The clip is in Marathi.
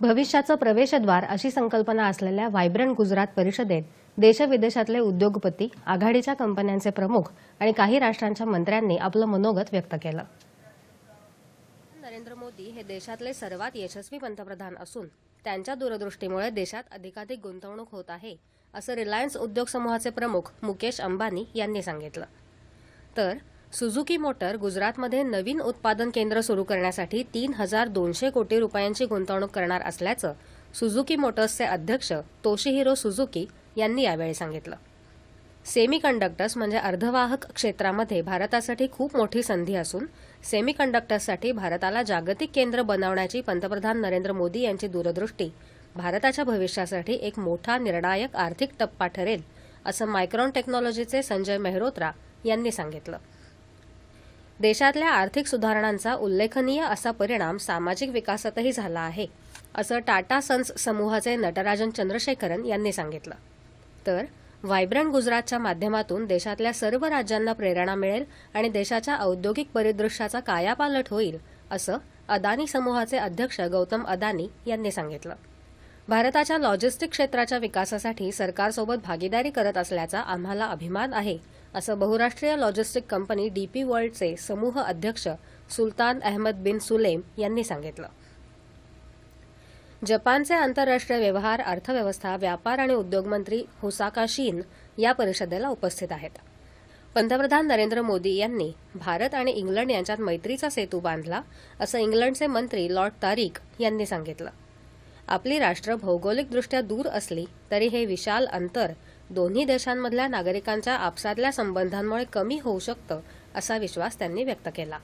भविष्याचं प्रवेशद्वार अशी संकल्पना असलेल्या व्हायब्रंट गुजरात परिषदेत देशविदेशातले उद्योगपती आघाडीच्या कंपन्यांचे प्रमुख आणि काही राष्ट्रांच्या मंत्र्यांनी आपलं मनोगत व्यक्त केलं. नरेंद्र मोदी हे देशातले सर्वात यशस्वी पंतप्रधान असून त्यांच्या दूरदृष्टीमुळे देशात अधिकाधिक गुंतवणूक होत आहे असं रिलायन्स उद्योग समूहाचे प्रमुख मुकेश अंबानी यांनी सांगितलं. तर सुझुकी मोटर गुजरातमध्ये नवीन उत्पादन केंद्र सुरू करण्यासाठी तीन हजार दोनशे कोटी रुपयांची गुंतवणूक करणार असल्याचं सुझुकी मोटर्सचे अध्यक्ष तोशिहिरो सुझुकी यांनी यावेळी सांगितलं. सेमी कंडक्टर्स म्हणजे अर्धवाहक क्षेत्रामध्ये भारतासाठी खूप मोठी संधी असून सेमी कंडक्टर्ससाठी भारताला जागतिक केंद्र बनवण्याची पंतप्रधान नरेंद्र मोदी यांची दूरदृष्टी भारताच्या भविष्यासाठी एक मोठा निर्णायक आर्थिक टप्पा ठरेल असं मायक्रॉन टेक्नॉलॉजीचे संजय मेहरोत्रा यांनी सांगितलं. देशातल्या आर्थिक सुधारणांचा उल्लेखनीय असा परिणाम सामाजिक विकासातही झाला आहे असं टाटा सन्स समूहाचे नटराजन चंद्रशेखरन यांनी सांगितलं. तर व्हायब्रंट गुजरातच्या माध्यमातून देशातल्या सर्व राज्यांना प्रेरणा मिळेल आणि देशाच्या औद्योगिक परिदृश्याचा कायापालट होईल असं अदानी समूहाचे अध्यक्ष गौतम अदानी यांनी सांगितलं. भारताच्या लॉजिस्टिक क्षेत्राच्या विकासासाठी सरकारसोबत भागीदारी करत असल्याचा आम्हाला अभिमान आहे असं बहुराष्ट्रीय लॉजिस्टिक कंपनी डीपी वर्ल्डचे समूह अध्यक्ष सुलतान अहमद बिन सुलेम यांनी सांगितलं. जपानचे आंतरराष्ट्रीय व्यवहार अर्थव्यवस्था व्यापार आणि उद्योग मंत्री हुसाका शीन या परिषदेला उपस्थित आहेत. पंतप्रधान नरेंद्र मोदी यांनी भारत आणि इंग्लंड यांच्यात मैत्रीचा सेतू बांधला असं इंग्लंडचे मंत्री लॉर्ड तारिक यांनी सांगितलं. आपली राष्ट्र भौगोलिकदृष्ट्या दूर असली तरी हे विशाल अंतर दोन्ही देशांमधल्या नागरिकांच्या आपसातल्या संबंधांमुळे कमी होऊ शकतं असा विश्वास त्यांनी व्यक्त केला.